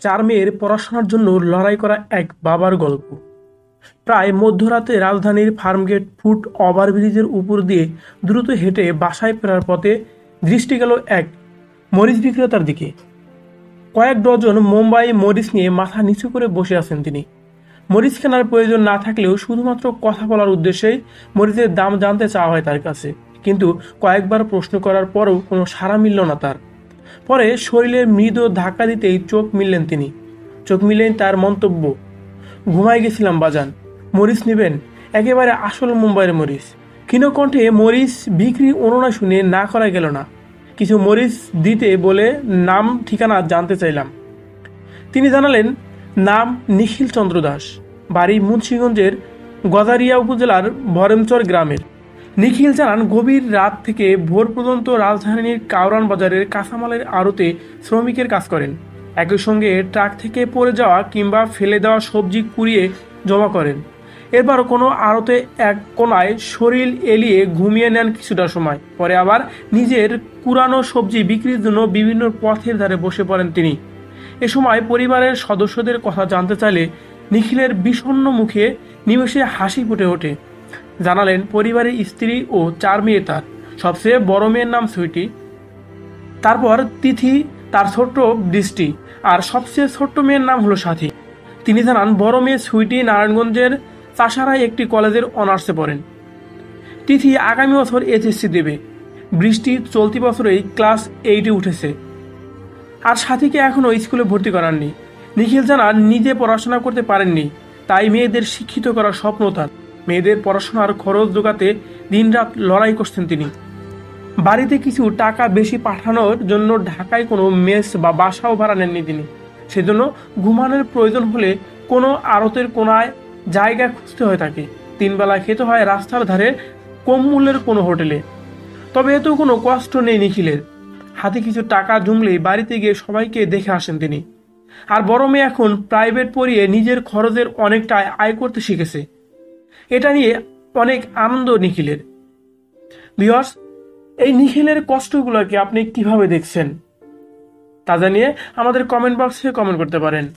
চার মেয়ের পড়াশোনার জন্য লড়াই করা এক বাবার গল্প। প্রায় মধ্যরাতে রাজধানীর ফার্মগেট ফুট ওভারব্রিজের উপর দিয়ে দ্রুত হেঁটে বাসায় ফেরার পথে দৃষ্টি গেল এক মরিচ বিক্রেতার দিকে। কয়েক ডজন মুম্বাই মরিচ নিয়ে মাথা নিচু করে বসে আছেন তিনি। মরিচ কেনার প্রয়োজন না থাকলেও শুধুমাত্র কথা বলার উদ্দেশ্যেই মরিচের দাম জানতে চাওয়া হয় তার কাছে। কিন্তু কয়েকবার প্রশ্ন করার পরও কোনো সাড়া মিলল না তার। পরে শরীরে মৃদু ধাক্কা দিতেই চোখ মিললেন তিনি। চোখ মিললেন তার মন্তব্য, ঘুমাই গেছিলাম বাজান, মরিচ নেবেন, একেবারে আসল মুম্বাইয়ের মরিচ। ক্ষীণকণ্ঠে মরিচ বিক্রি অনুনা শুনে না করা গেল না। কিছু মরিচ দিতে বলে নাম, ঠিকানা জানতে চাইলাম। তিনি জানালেন, নাম নিখিল চন্দ্র দাস, বাড়ি মুন্সীগঞ্জের গদারিয়া উপজেলার বরেমচর গ্রামের। নিখিল জানান, গভীর রাত থেকে ভোর পর্যন্ত রাজধানীর কাউরান বাজারের কাঁচামালের আড়তে শ্রমিকের কাজ করেন। একই সঙ্গে ট্রাক থেকে পড়ে যাওয়া কিংবা ফেলে দেওয়া সবজি কুড়িয়ে জমা করেন। এরপর কোনো আড়তে এক কোনায় শরীর এলিয়ে ঘুমিয়ে নেন কিছুটা সময়। পরে আবার নিজের কুরানো সবজি বিক্রির জন্য বিভিন্ন পথের ধারে বসে পড়েন তিনি। এ সময় পরিবারের সদস্যদের কথা জানতে চাইলে নিখিলের বিষণ্ণ মুখে নিমেষে হাসি ফুটে ওঠে। জানালেন পরিবারের স্ত্রী ও চার মেয়ে তার। সবচেয়ে বড় মেয়ের নাম সুইটি। তারপর তিথি, তার ছোট্ট বৃষ্টি, আর সবচেয়ে ছোট্ট মেয়ের নাম হলো সাথী। তিনি জানান, বড় মেয়ে সুইটি নারায়ণগঞ্জের চাষারায় একটি কলেজের অনার্সে পড়েন। তিথি আগামী বছর এইচএসসি দেবে। বৃষ্টি চলতি বছরেই ক্লাস এইটে উঠেছে। আর সাথীকে এখনও স্কুলে ভর্তি করাননি। নিখিল জানান, নিজে পড়াশোনা করতে পারেননি, তাই মেয়েদের শিক্ষিত করার স্বপ্ন তার। মেয়েদের পড়াশোনার খরচ জোগাতে দিনরাত লড়াই করছেন তিনি। বাড়িতে কিছু টাকা বেশি পাঠানোর জন্য ঢাকায় কোনো মেস বা বাসাও ভাড়া নেননি তিনি। সেজন্য ঘুমানোর প্রয়োজন হলে কোনো আড়তের কোনায় জায়গা খুঁজতে হয় তাকে। তিনবেলা খেতে হয় রাস্তার ধারে কম মূল্যের কোনো হোটেলে। তবে এতেও কোনো কষ্ট নেই নিখিলের। হাতে কিছু টাকা জমলেই বাড়িতে গিয়ে সবাইকে দেখে আসেন তিনি। আর বড় মেয়ে এখন প্রাইভেট পড়িয়ে নিজের খরচের অনেকটাই আয় করতে শিখেছে। এটা নিয়ে অনেক আনন্দ নিখিলের। বিহস এই নিখিলের কষ্টগুলোকে আপনি কীভাবে দেখছেন? তা জানিয়ে আমাদের কমেন্ট বক্সে কমেন্ট করতে পারেন।